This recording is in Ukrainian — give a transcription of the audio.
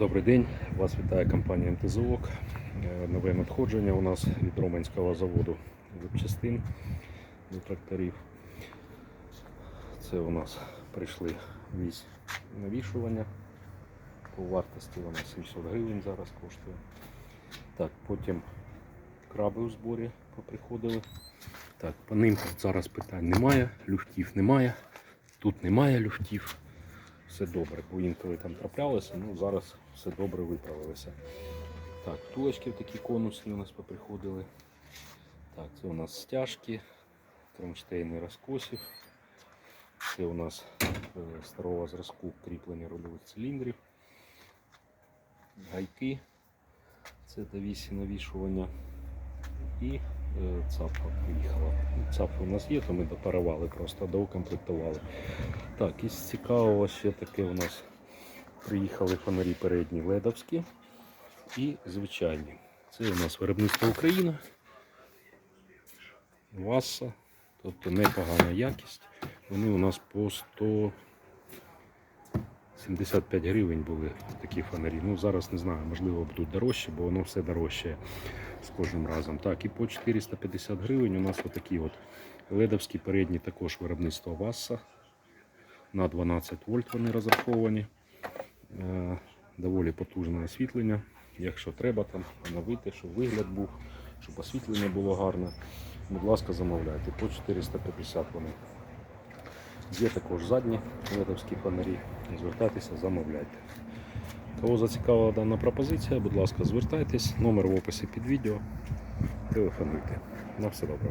Добрий день, вас вітає компанія МТЗОК. Е, Нове надходження у нас від Роменського заводу запчастин до тракторів. Це у нас прийшли вісь навішування. По вартості вона 700 гривень зараз коштує. Так, потім краби у зборі поприходили. Так, по ним зараз питань немає, люфтів немає. Тут немає люфтів. Все добре, бо інколи там траплялося, ну зараз все добре виправилося. Так, втулочки такі конусні у нас поприходили. Так, це у нас стяжки, кронштейни розкосів. Це у нас е, старого зразку кріплення рульових циліндрів. Гайки. Це до вісі навішування. І цапка приїхала. Цапка у нас є, то ми допарували, просто доукомплектували. Так, із цікавого ще таке у нас приїхали фонарі передні ледовські і звичайні. Це у нас виробництво Україна. Васа, тобто непогана якість. Вони у нас по 175 гривень були такі фонарі. Ну зараз не знаю, можливо будуть дорожчі, бо воно все дорожче з кожним разом. Так, і по 450 гривень у нас отакі от ледовські передні також виробництво Васа. На 12 вольт вони розраховані. Е, Доволі потужне освітлення. Якщо треба там оновити, щоб вигляд був, щоб освітлення було гарне. Будь ласка, замовляйте. По 450 вони. Є також задні ледовські фонарі. Звертайтеся, замовляйте. Кого зацікавила дана пропозиція, будь ласка, звертайтесь. Номер в описі під відео. Телефонуйте. На все добре.